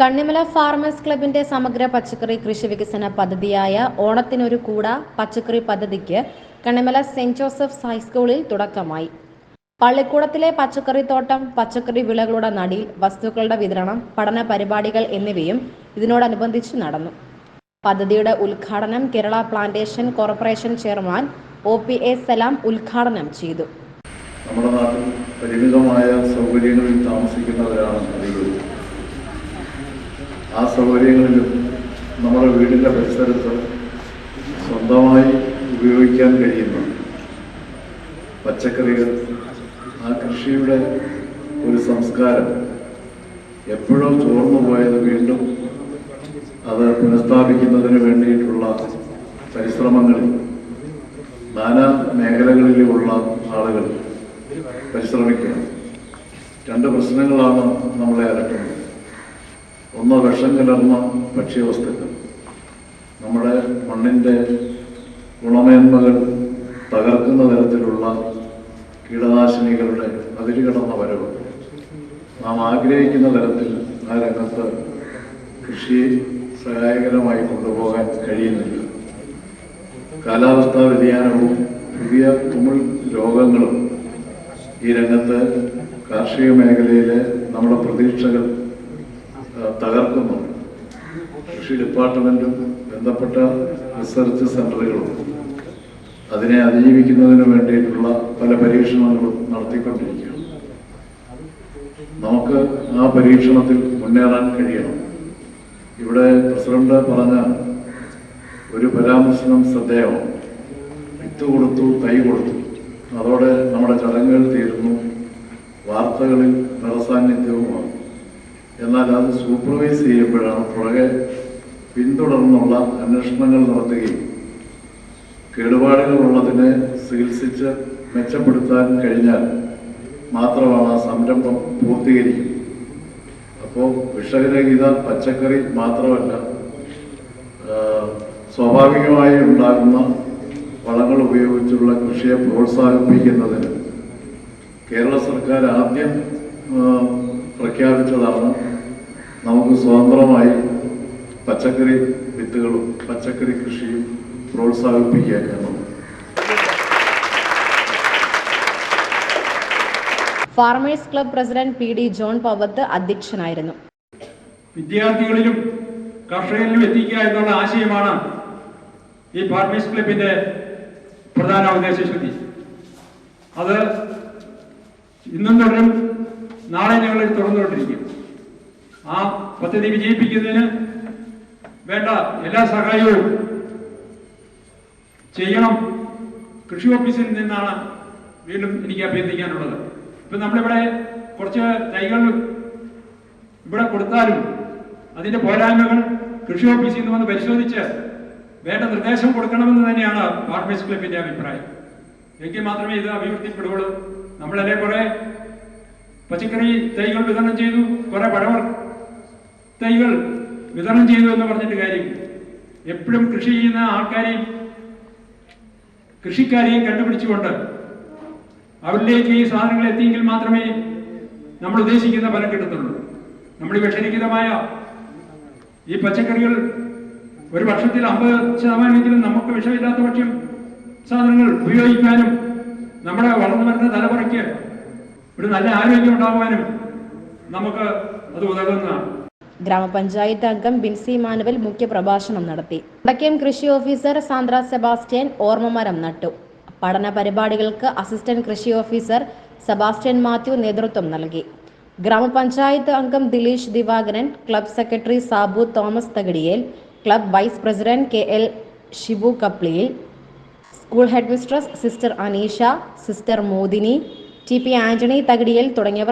Kannimala farmers ക്ലബിന്റെ സമഗ്ര പച്ചക്കറി കൃഷി വികസന പദ്ധതിയായ ഓണത്തിനൊരു കൂട പച്ചക്കറി പദ്ധതിക്ക് കണ്ണിമല സെന്റ് ജോസഫ്സ് ഹൈസ്കൂളിൽ തുടക്കമായി. പള്ളിക്കൂടത്തിലെ പച്ചക്കറി തോട്ടം പച്ചക്കറി വിളകളുടെ നടിയിൽ വസ്തുക്കളുടെ വിതരണം പഠന പരിപാടികൾ എന്നിവയും ഇതിനോടനുബന്ധിച്ച് നടന്നു. പദ്ധതിയുടെ ഉദ്ഘാടനം Kerala plantation corporation chairman O P A Salam ഉദ്ഘാടനം ചെയ്തു. നമ്മുടെ നാട്ടിൽ പരിമിതമായ സൗകര്യങ്ങളിൽ താമസിക്കുന്നവരാണ് ആ സൗകര്യങ്ങളിലും നമ്മുടെ വീടിന്റെ പരിസരത്ത് സ്വന്തമായി ഉപയോഗിക്കാൻ കഴിയുന്ന പച്ചക്കറികൾ ആ കൃഷിയുടെ ഒരു സംസ്കാരം എപ്പോഴോ ചോർന്നു പോയത് വീണ്ടും അത് പുനഃസ്ഥാപിക്കുന്നതിന് വേണ്ടിയിട്ടുള്ള പരിശ്രമങ്ങളിൽ നാനാ മേഖലകളിലുമുള്ള ആളുകൾ പരിശ്രമിക്കണം രണ്ട് പ്രശ്നങ്ങളാണ് നമ്മളെ അലട്ടുന്നത്. ഒന്ന് വിഷം കലർന്ന ഭക്ഷ്യവസ്തുക്കൾ. നമ്മുടെ മണ്ണിന്റെ ഗുണമേന്മകൾ തകർക്കുന്ന തരത്തിലുള്ള കീടനാശിനികളുടെ അതിരുകടന്ന വരവ്. നാം ആഗ്രഹിക്കുന്ന തരത്തിൽ ആ രംഗത്ത് കൃഷിയെ സഹായകരമായി കൊണ്ടുപോകാൻ കഴിയുന്നില്ല. കാലാവസ്ഥാ വ്യതിയാനവും പുതിയ തുമിൾ രോഗങ്ങളും ഈ രംഗത്ത് കാർഷിക മേഖലയിലെ നമ്മുടെ പ്രതീക്ഷകൾ ആ, തകർക്കുന്നുണ്ട് കൃഷി ഡിപ്പാർട്ട്മെന്റും ബന്ധപ്പെട്ട റിസർച്ച് സെന്ററുകളും അതിനെ അതിജീവിക്കുന്നതിന് വേണ്ടിയിട്ടുള്ള പല പരീക്ഷണങ്ങളും നടത്തിക്കൊണ്ടിരിക്കുകയാണ്. നമുക്ക് ആ പരീക്ഷണത്തിൽ മുന്നേറാൻ കഴിയണം. ഇവിടെ പ്രസിഡന്റ് പറഞ്ഞ ഒരു പരാമർശനം ശ്രദ്ധേയമാണ്. വിത്ത് കൊടുത്തു തൈ കൊടുത്തു. അതോടെ നമ്മുടെ ചടങ്ങുകൾ തീരുന്നു. വാർത്തകളിൽ നിറസാന്നിധ്യവുമാണ് എന്നാൽ അത് സൂപ്പർവൈസ് ചെയ്യുമ്പോഴാണ് പുറകെ പിന്തുടർന്നുള്ള അന്വേഷണങ്ങൾ നടത്തുകയും കേടുപാടുകൾ ഉള്ളതിനെ ചികിത്സിച്ച് മെച്ചപ്പെടുത്താൻ കഴിഞ്ഞാൽ മാത്രമാണ് ആ സംരംഭം പൂർത്തീകരിക്കുന്നത് അപ്പോൾ വിഷരഹിത പച്ചക്കറി മാത്രമല്ല സ്വാഭാവികമായി ഉണ്ടാകുന്ന വളങ്ങൾ ഉപയോഗിച്ചുള്ള കൃഷിയെ പ്രോത്സാഹിപ്പിക്കുന്നതിന് കേരള സർക്കാർ ആദ്യം പ്രഖ്യാപിച്ചതാണ് നമുക്ക് സ്വതന്ത്രമായി പച്ചക്കറി വിത്തുകളും പച്ചക്കറി കൃഷിയും പ്രോത്സാഹിപ്പിക്കാൻ എന്നുള്ളത് farmers club president P D John Pavath അധ്യക്ഷനായിരുന്നു. വിദ്യാർത്ഥികളിലും കർഷകരിലും എത്തിക്കുക എന്നുള്ള ആശയമാണ് ഈ ഫാർമേഴ്സ് ക്ലബിന്റെ പ്രധാന ഉദ്ദേശശുദ്ധി അത് ഇന്നും തുടരും നാളെ ഞങ്ങൾ തുറന്നുകൊണ്ടിരിക്കും ആ പദ്ധതി വിജയിപ്പിക്കുന്നതിന് വേണ്ട എല്ലാ സഹായവും ചെയ്യണം. കൃഷി ഓഫീസിൽ നിന്നാണ് വീണ്ടും എനിക്ക് അഭ്യർത്ഥിക്കാനുള്ളത്. ഇപ്പം നമ്മളിവിടെ കുറച്ച് തൈകൾ ഇവിടെ കൊടുത്താലും അതിന്റെ പോരായ്മകൾ കൃഷി ഓഫീസിൽ നിന്ന് വന്ന് പരിശോധിച്ച് വേണ്ട നിർദ്ദേശം കൊടുക്കണമെന്ന് തന്നെയാണ് ഫാർമേഴ്സ് ക്ലബിന്റെ അഭിപ്രായം. എങ്കിൽ മാത്രമേ ഇത് അഭിവൃദ്ധിപ്പെടുകയുള്ളൂ. നമ്മളല്ലേ കുറെ പച്ചക്കറി തൈകൾ വിതരണം ചെയ്തു കുറെ പഴവർ തൈകൾ വിതരണം ചെയ്തു എന്ന് പറഞ്ഞിട്ട് കാര്യം. എപ്പോഴും കൃഷി ചെയ്യുന്ന ആൾക്കാരെയും കൃഷിക്കാരെയും കണ്ടുപിടിച്ചുകൊണ്ട് അവരിലേക്ക് ഈ സാധനങ്ങൾ എത്തിയെങ്കിൽ മാത്രമേ നമ്മൾ ഉദ്ദേശിക്കുന്ന ഫലം കിട്ടത്തുള്ളൂ. നമ്മൾ വിഷരഹിതമായ ഈ പച്ചക്കറികൾ ഒരു വർഷത്തിൽ അമ്പത് ശതമാനമെങ്കിലും നമുക്ക് വിഷമില്ലാത്ത പക്ഷം സാധനങ്ങൾ ഉപയോഗിക്കാനും നമ്മുടെ വളർന്നു വരുന്ന തലമുറയ്ക്ക് ഒരു നല്ല ആരോഗ്യം ഉണ്ടാകുവാനും നമുക്ക് അത് ഉതകുന്നതാണ്. ഗ്രാമപഞ്ചായത്ത് അംഗം ബിൻസി മാനുവൽ മുഖ്യപ്രഭാഷണം നടത്തി. വടക്കേം കൃഷി ഓഫീസർ സാന്ദ്ര സെബാസ്റ്റ്യൻ ഓർമ്മമരം നട്ടു. പഠന പരിപാടികൾക്ക് അസിസ്റ്റന്റ് കൃഷി ഓഫീസർ സെബാസ്റ്റ്യൻ മാത്യു നേതൃത്വം നൽകി. ഗ്രാമപഞ്ചായത്ത് അംഗം Dileesh Divakaran club secretary Sabu Thomas Thakadiyel club vice president K L Shibu കപ്ലിയിൽ school headmistress sister Aneesha sister Modini T P Antony Thakadiyel തുടങ്ങിയവർ